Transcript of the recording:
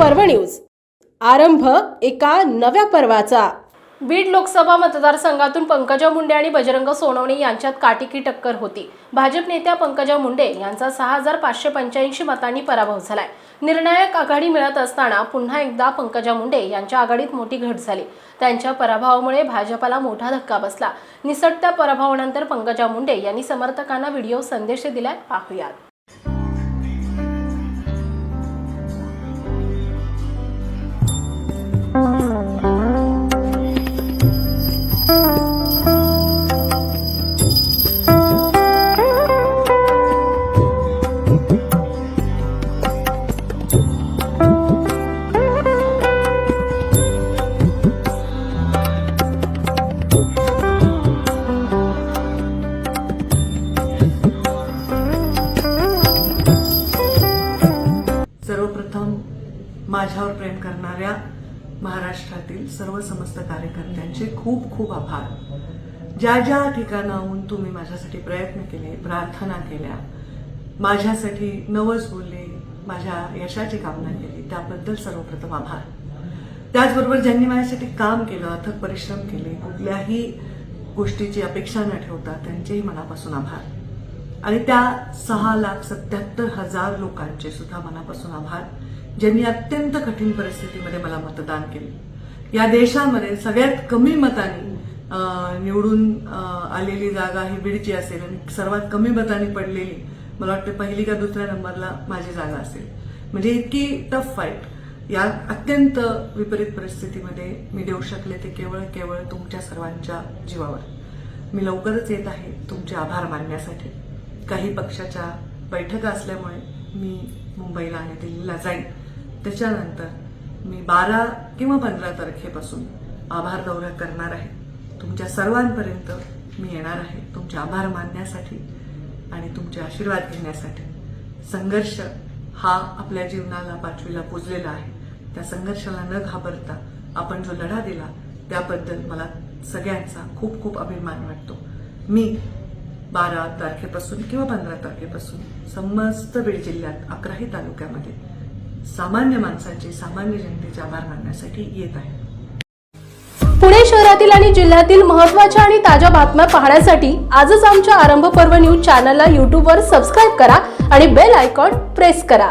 पर्व न्यूज. आरंभ एका नव्या पर्वाचा. बीड लोकसभा मतदारसंघातून पंकजा मुंडे आणि बजरंग सोनवणे यांच्यात काटिकी टक्कर होती. भाजप नेत्या पंकजा मुंडे यांचा सहा हजार पाचशे पंच्याऐंशी मतांनी पराभव झालाय. निर्णायक आघाडी मिळत असताना पुन्हा एकदा पंकजा मुंडे यांच्या आघाडीत मोठी घट झाली. त्यांच्या पराभवामुळे भाजपाला मोठा धक्का बसला. निसटत्या पराभवानंतर पंकजा मुंडे यांनी समर्थकांना व्हिडिओ संदेश दिलाय. पाहूयात. माझ्यावर प्रेम करणाऱ्या महाराष्ट्रातील सर्व समस्त कार्यकर्त्यांचे खूप खूप आभार. ज्या ज्या ठिकाणाहून तुम्ही माझ्यासाठी प्रयत्न केले प्रार्थना केल्या माझ्यासाठी नवस बोलले माझ्या यशाची कामना केली त्याबद्दल सर्वप्रथम आभार. त्याचबरोबर ज्यांनी माझ्यासाठी काम केलं अथक परिश्रम केले कुठल्याही गोष्टीची अपेक्षा न ठेवता त्यांचेही मनापासून आभार. आणि त्या सहा लाख सत्याहत्तर हजार लोकांचे सुद्धा मनापासून आभार. ज्यांनी अत्यंत कठीण परिस्थितीमध्ये मला मतदान केले. या देशामध्ये सगळ्यात कमी मतांनी निवडून आलेली जागा ही बीडची असेल आणि सर्वात कमी मतांनी पडलेली मला वाटतं पहिली का दुसऱ्या नंबरला माझी जागा असेल. म्हणजे इतकी टफ फाईट या अत्यंत विपरीत परिस्थितीमध्ये मी देऊ शकले ते केवळ केवळ तुमच्या सर्वांच्या जीवावर. मी लवकरच येत आहे तुमचे आभार मानण्यासाठी. काही पक्षाच्या बैठका असल्यामुळे मी मुंबईला आणि दिल्लीला जाईन. त्याच्यानंतर मी बारा किंवा पंधरा तारखेपासून आभार दौरा करणार आहे. तुमच्या सर्वांपर्यंत मी येणार आहे. तुमचे आभार मानण्यासाठी आणि तुमचे आशीर्वाद घेण्यासाठी. संघर्ष हा आपल्या जीवनाला पाचवीला पुजलेला आहे. त्या संघर्षाला न घाबरता आपण जो लढा दिला त्याबद्दल मला सगळ्यांचा खूप खूप अभिमान वाटतो. मी बारा तारखेपासून किंवा पंधरा तारखेपासून समस्त बीड जिल्ह्यात अकराही तालुक्यामध्ये सामान्य माणसाचे सामान्य जनतेचे आभार मानण्यासाठी येत आहे. पुणे शहरातील आणि जिल्ह्यातील महत्त्वाच्या आणि ताज्या बातम्या पाहण्यासाठी आजच आमच्या आरंभ पर्व न्यूज चॅनलला यूट्यूबवर सबस्क्राईब करा आणि बेल आयकॉन प्रेस करा.